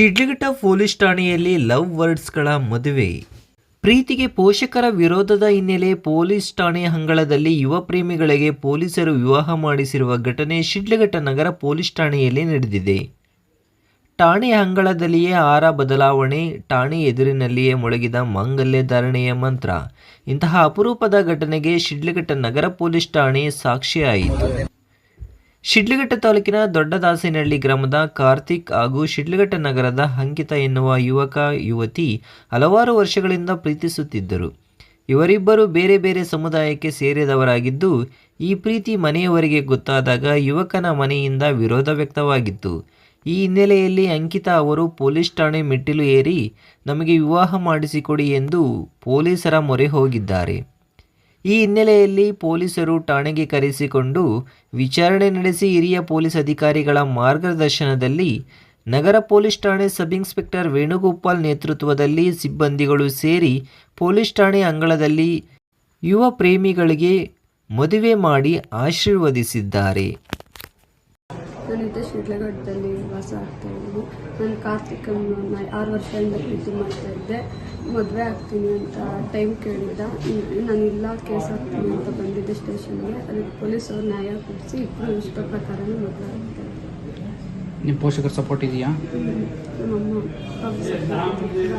Sidlaghatta police ಠಾಣೆಯಲ್ಲಿ love ವರ್ಡ್ಸ್ಗಳ ಮದುವೆ. ಪ್ರೀತಿಗೆ ಪೋಷಕರ ವಿರೋಧದ ಹಿನ್ನೆಲೆ ಪೊಲೀಸ್ ಠಾಣೆ ಅಂಗಳದಲ್ಲಿ ಯುವ ಪ್ರೇಮಿಗಳಿಗೆ ಪೊಲೀಸರು ವಿವಾಹ ಮಾಡಿಸಿರುವ ಘಟನೆ ಶಿಡ್ಲಘಟ್ಟ ನಗರ ಪೊಲೀಸ್ ಠಾಣೆಯಲ್ಲಿ ನಡೆದಿದೆ. ಠಾಣೆ ಅಂಗಳದಲ್ಲಿಯೇ ಆರ ಬದಲಾವಣೆ, ಠಾಣೆ ಎದುರಿನಲ್ಲಿಯೇ ಮೊಳಗಿದ ಮಾಂಗಲ್ಯ ಧಾರಣೆಯ ಮಂತ್ರ. ಇಂತಹ ಅಪರೂಪದ ಘಟನೆಗೆ ಶಿಡ್ಲಘಟ್ಟ ನಗರ ಪೊಲೀಸ್ ಠಾಣೆ ಸಾಕ್ಷಿಯಾಯಿತು. ಶಿಡ್ಲಘಟ್ಟ ತಾಲೂಕಿನ ದೊಡ್ಡದಾಸಿನಹಳ್ಳಿ ಗ್ರಾಮದ ಕಾರ್ತಿಕ್ ಹಾಗೂ ಶಿಡ್ಲಘಟ್ಟ ನಗರದ ಅಂಕಿತ ಎನ್ನುವ ಯುವಕ, ಯುವತಿ ಹಲವಾರು ವರ್ಷಗಳಿಂದ ಪ್ರೀತಿಸುತ್ತಿದ್ದರು. ಇವರಿಬ್ಬರು ಬೇರೆ ಬೇರೆ ಸಮುದಾಯಕ್ಕೆ ಸೇರಿದವರಾಗಿದ್ದು, ಈ ಪ್ರೀತಿ ಮನೆಯವರಿಗೆ ಗೊತ್ತಾದಾಗ ಯುವಕನ ಮನೆಯಿಂದ ವಿರೋಧ ವ್ಯಕ್ತವಾಗಿತ್ತು. ಈ ಹಿನ್ನೆಲೆಯಲ್ಲಿ ಅಂಕಿತಾ ಅವರು ಪೊಲೀಸ್ ಠಾಣೆ ಮೆಟ್ಟಿಲು ಏರಿ, ನಮಗೆ ವಿವಾಹ ಮಾಡಿಸಿಕೊಡಿ ಎಂದು ಪೊಲೀಸರ ಮೊರೆ ಹೋಗಿದ್ದಾರೆ. ಈ ಹಿನ್ನೆಲೆಯಲ್ಲಿ ಪೊಲೀಸರು ಠಾಣೆಗೆ ಕರೆಸಿಕೊಂಡು ವಿಚಾರಣೆ ನಡೆಸಿ ಹಿರಿಯ ಪೊಲೀಸ್ ಅಧಿಕಾರಿಗಳ ಮಾರ್ಗದರ್ಶನದಲ್ಲಿ ನಗರ ಪೊಲೀಸ್ ಠಾಣೆ ಸಬ್ ಇನ್ಸ್ಪೆಕ್ಟರ್ ವೇಣುಗೋಪಾಲ್ ನೇತೃತ್ವದಲ್ಲಿ ಸಿಬ್ಬಂದಿಗಳು ಸೇರಿ ಪೊಲೀಸ್ ಠಾಣೆ ಅಂಗಳದಲ್ಲಿ ಯುವ ಪ್ರೇಮಿಗಳಿಗೆ ಮದುವೆ ಮಾಡಿ ಆಶೀರ್ವದಿಸಿದ್ದಾರೆ. ನಾನಿದ್ದೆ ಶಿಡ್ಲಘಟ್ಟದಲ್ಲಿ ವಾಸ ಆಗ್ತಾ ಇದ್ದೀನಿ ನಾನು ಕಾರ್ತಿಕನ್ನು ಆರು ವರ್ಷದಿಂದ ಪ್ರೀತಿ ಮಾಡ್ತಾ ಇದ್ದೆ. ಮದುವೆ ಆಗ್ತೀನಿ ಅಂತ ಟೈಮ್ ಕೇಳಿದ್ದ ನಾನು ಇಲ್ಲ ಕೇಸ್ ಹಾಕ್ತೀನಿ ಅಂತ ಬಂದಿದ್ದೆ ಸ್ಟೇಷನ್ಗೆ ಅದಕ್ಕೆ ಪೊಲೀಸರು ನ್ಯಾಯ ಕೊಡಿಸಿ ಇಬ್ಬರು ಇಷ್ಟ ಪ್ರಕಾರನೇ ಮದುವೆ ಆಗ್ತಾ ಇದ್ದೆ. ನಿಮ್ಮ ಪೋಷಕರ ಸಪೋರ್ಟ್ ಇದೆಯಾ? ಸತ್ತೋಗಿದ್ರು.